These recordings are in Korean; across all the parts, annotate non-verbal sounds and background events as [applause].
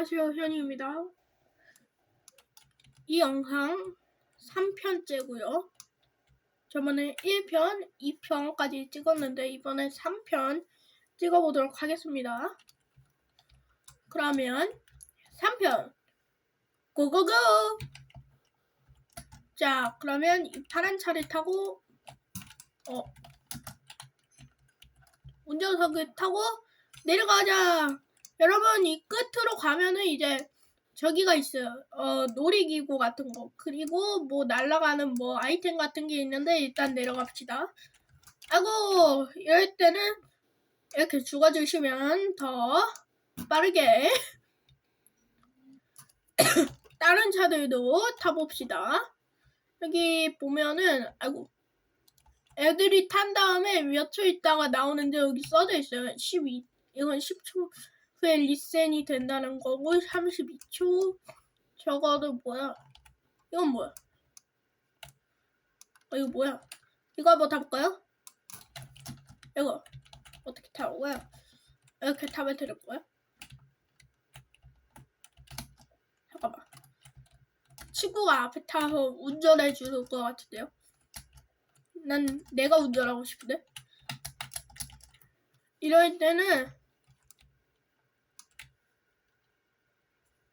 안녕하세요, 현이입니다. 이 영상 3편째고요. 저번에 1편, 2편까지 찍었는데 이번에 3편 찍어보도록 하겠습니다. 그러면 3편 고고고! 자, 그러면 이 파란 차를 타고 어 운전석을 타고 내려가자. 여러분 이 끝으로 가면은 이제 저기가 있어요. 어 놀이기구 같은 거 그리고 뭐 날아가는 뭐 아이템 같은 게 있는데 일단 내려갑시다. 아고 이럴 때는 이렇게 죽어주시면 더 빠르게 [coughs] 다른 차들도 타봅시다. 여기 보면은 아이고 애들이 탄 다음에 몇 초 있다가 나오는데 여기 써져 있어요. 12 이건 10초 후에 리센이 된다는 거고 32초 저거도 뭐야? 이건 뭐야? 어 이거 뭐야? 이거 한번 타볼까요? 이거 어떻게 타고요? 이렇게 타면 되는 거야? 잠깐만 친구가 앞에 타서 운전해 주는 것 같은데요? 난 내가 운전하고 싶은데? 이럴 때는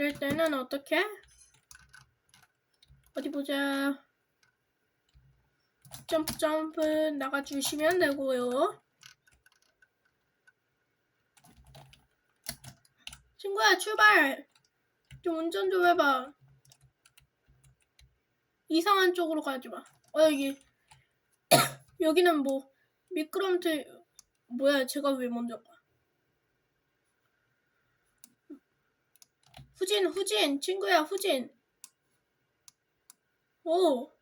이럴 때는 어떻게? 어디 보자. 점프 점프 나가주시면 되고요. 친구야 출발! 좀 운전 좀 해봐. 이상한 쪽으로 가지 마. 어 여기 [coughs] 여기는 뭐 미끄럼틀 뭐야 제가 왜 먼저 가? 후진 후진 친구야 후진 오.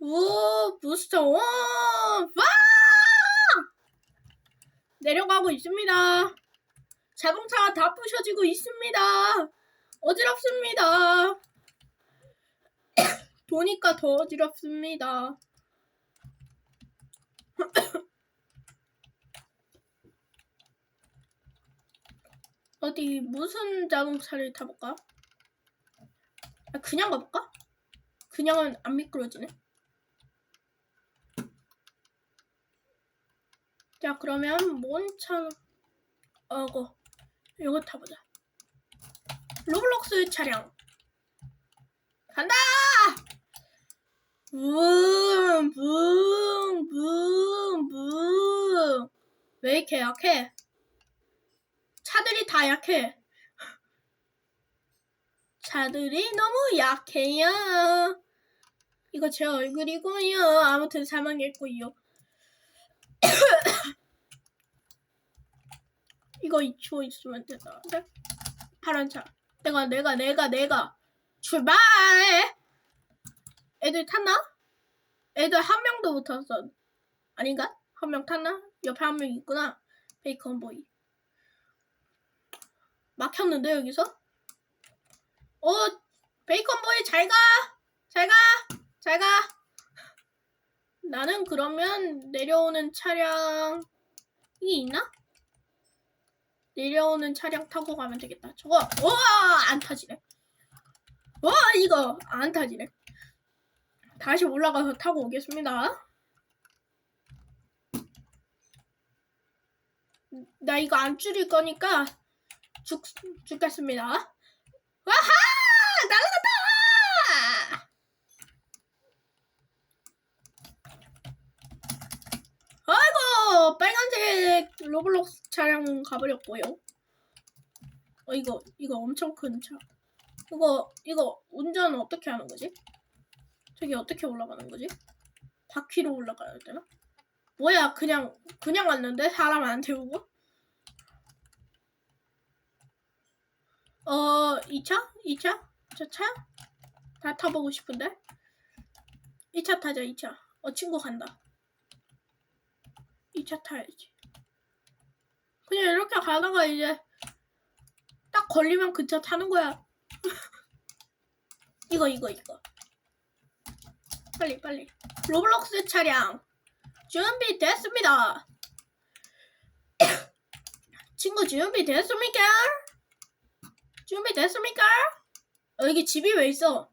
오 부스터 오 와! 내려가고 있습니다. 자동차가 다 부셔지고 있습니다. 어지럽습니다. [coughs] 도니까 더 어지럽습니다. 어디 무슨 자동차를 타볼까? 아, 그냥 가볼까? 그냥은 안 미끄러지네. 자 그러면 뭔 차? 어거 이거 타보자. 로블록스 차량 간다! 붕, 붕, 붕, 붕. 왜 이렇게 약해? 차들이 다 약해. 차들이 너무 약해요. 이거 제 얼굴이고요. 아무튼 사망했고요. [coughs] 이거 2초 있으면 되나? 네? 파란 차. 내가, 내가, 내가, 내가. 출발! 애들 탔나? 애들 한 명도 못 탔어. 아닌가? 한 명 탔나? 옆에 한 명 있구나. 베이컨 보이. 막혔는데 여기서? 어, 베이컨 보이 잘 가. 잘 가. 잘 가. 나는 그러면 내려오는 차량이 있나? 내려오는 차량 타고 가면 되겠다. 저거, 우와! 안 타지네. 와, 이거 안 타지네. 다시 올라가서 타고 오겠습니다. 나 이거 안 줄일 거니까 죽, 죽겠습니다. 와하! 날아갔다! 아이고! 빨간색 로블록스 차량 가버렸고요. 어, 이거, 이거 엄청 큰 차. 이거, 이거 운전 어떻게 하는 거지? 저기 어떻게 올라가는 거지? 바퀴로 올라가야 되나? 뭐야, 그냥, 그냥 왔는데? 사람 안 태우고? 어, 2차? 2차? 저 차? 다 타보고 싶은데? 2차 타자, 2차. 어, 친구 간다. 2차 타야지. 그냥 이렇게 가다가 이제 딱 걸리면 그 차 타는 거야. [laughs] 이거, 이거, 이거. 빨리, 빨리. 로블록스 차량 준비됐습니다. [coughs] 친구 준비됐습니까? 준비됐습니까? 어, 여기 집이 왜 있어?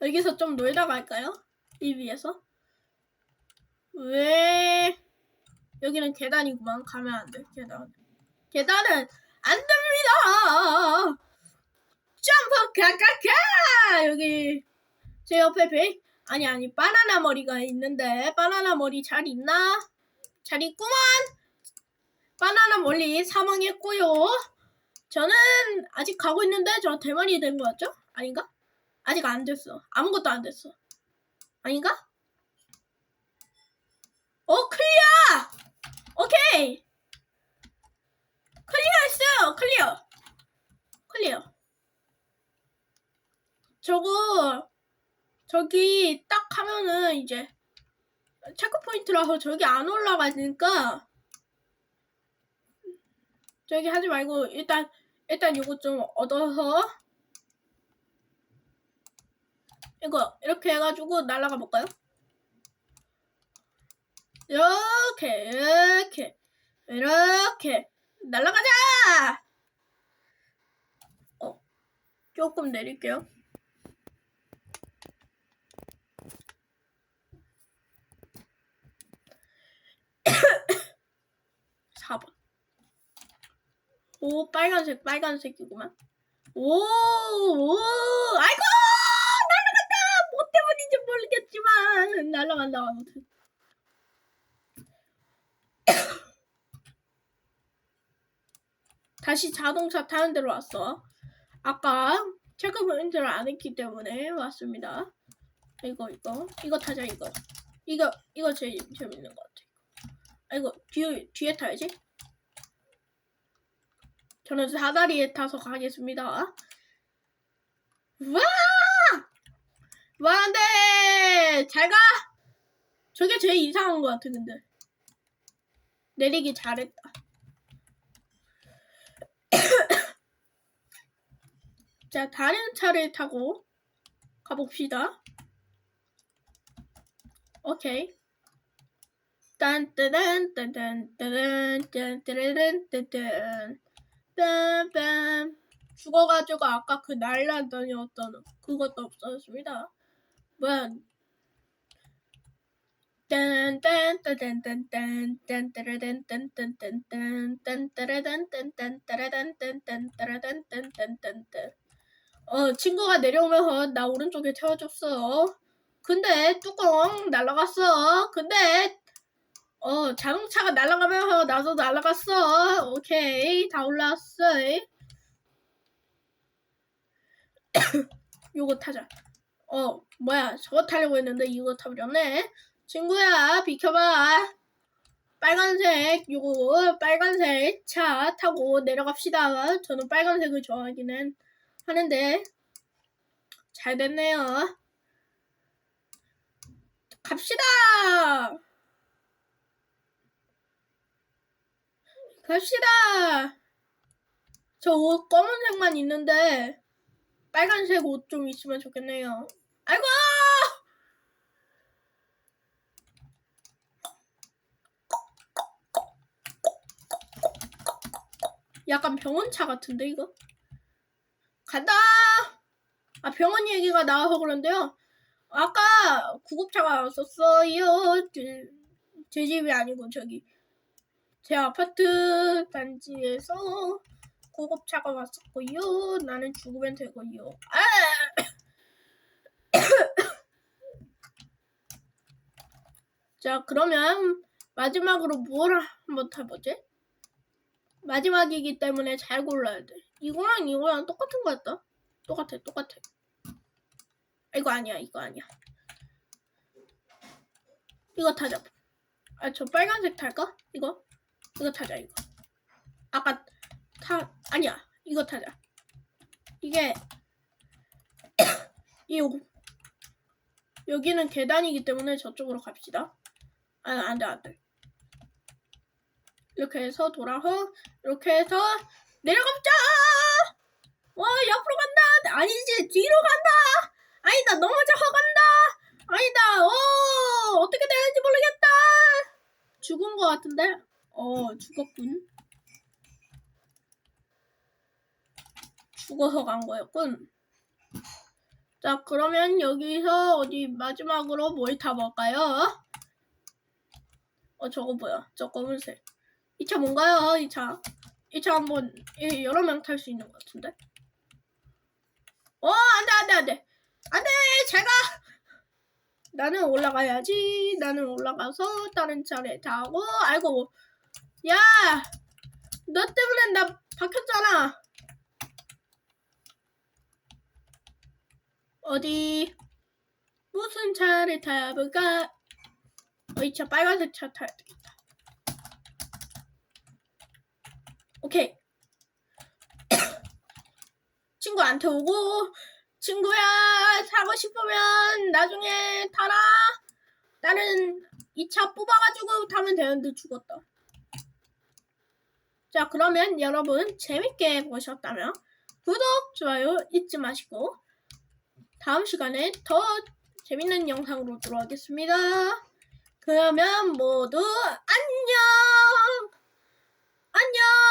여기서 좀 놀다 갈까요? 이 위에서? 왜? 여기는 계단이구만. 가면 안 돼. 계단. 계단은 안 됩니다. 점프 가가가 여기 제 옆에 배 아니 아니 바나나 머리가 있는데 바나나 머리 잘 있나? 잘 있구만. 바나나 머리 사망했고요. 저는 아직 가고 있는데 저 대만이 된거 같죠? 아닌가? 아직 안 됐어. 아무것도 안 됐어. 아닌가? 어 클리어! 오케이. 클리어 했어요. 클리어. 클리어. 저거 저기 딱 하면은 이제 체크 포인트라서 저기 안 올라가니까 저기 하지 말고 일단 일단 이거 좀 얻어서 이거 이렇게 해가지고 날아가 볼까요? 이렇게 이렇게 이렇게 날아가자. 어 조금 내릴게요. [coughs] 4번. 오, 빨간색, 빨간색이구만. 오, 오, 아이고! 날아갔다! 뭐 때문인지 모르겠지만, 날아간다, 아무튼. [coughs] 다시 자동차 타는 데로 왔어. 아까 체크 포인트를 안 했기 때문에 왔습니다. 이거, 이거. 이거 타자, 이거. 이거, 이거 제일 재밌는 것 같아. 아이고 뒤에 뒤에 타야지. 저는 사다리에 타서 가겠습니다. 와! 와 안 돼 잘 가. 저게 제일 이상한 것 같아 근데 내리기 잘했다. 자 다른 차를 타고 가봅시다. 오케이. 딴따단 따단 따단 딴따라단 따단 뺨뺨 죽어가지고 아까 그 날라다녔던 그것도 없었습니다. 뭐야 어 친구가 내려오면서 나 오른쪽에 태워줬어. 근데 뚜껑 날라갔어. 근데 어 자동차가 날아가면서 나도 날아갔어. 오케이 다 올라왔어. [coughs] 요거 타자. 어 뭐야 저거 타려고 했는데 이거 타버렸네. 친구야 비켜봐. 빨간색 요거 빨간색 차 타고 내려갑시다. 저는 빨간색을 좋아하기는 하는데 잘 됐네요. 갑시다. 갑시다. 저 옷 검은색만 있는데 빨간색 옷 좀 있으면 좋겠네요. 아이고! 약간 병원차 같은데 이거? 간다! 아 병원 얘기가 나와서 그런데요. 아까 구급차가 왔었어요. 제, 제 집이 아니고 저기 제 아파트 단지에서 구급차가 왔었고요. 나는 죽으면 되고요. 아! [coughs] 자 그러면 마지막으로 뭘 한번 타보지? 마지막이기 때문에 잘 골라야 돼. 이거랑 이거랑 똑같은 거 같다. 똑같아, 똑같아. 이거 아니야, 이거 아니야. 이거 타자. 아, 저 빨간색 탈까? 이거? 이거 타자, 이거. 아까 타, 아니야. 이거 타자. 이게, [coughs] 이, 여기는 계단이기 때문에 저쪽으로 갑시다. 아, 안 돼, 안 돼. 이렇게 해서 돌아서, 이렇게 해서, 내려가보자! 와, 옆으로 간다! 아니지, 뒤로 간다! 아니다, 넘어져 간다! 아니다, 오, 어떻게 되는지 모르겠다! 간것 같은데? 어, 죽었군. 죽어서 간 거였군. 자, 그러면 여기서 어디 마지막으로 뭘 타볼까요? 어, 저거 뭐야? 저 검은색. 이 차 뭔가요? 이 차. 이 차 한번 예, 여러 명 탈 수 있는 것 같은데? 어, 안 돼, 안 돼, 안 돼. 안 돼, 제가! 나는 올라가야지. 나는 올라가서 다른 차를 타고, 아이고. 야! 너 때문에 나 박혔잖아. 어디? 무슨 차를 타볼까? 어, 이 차 빨간색 차 타야 되겠다. 오케이. [coughs] 친구한테 오고, 친구야, 사고 싶으면 나중에 타라. 나는 이 차 뽑아가지고 타면 되는데 죽었다. 자, 그러면 여러분 재밌게 보셨다면 구독, 좋아요 잊지 마시고 다음 시간에 더 재밌는 영상으로 돌아오겠습니다. 그러면 모두 안녕! 안녕!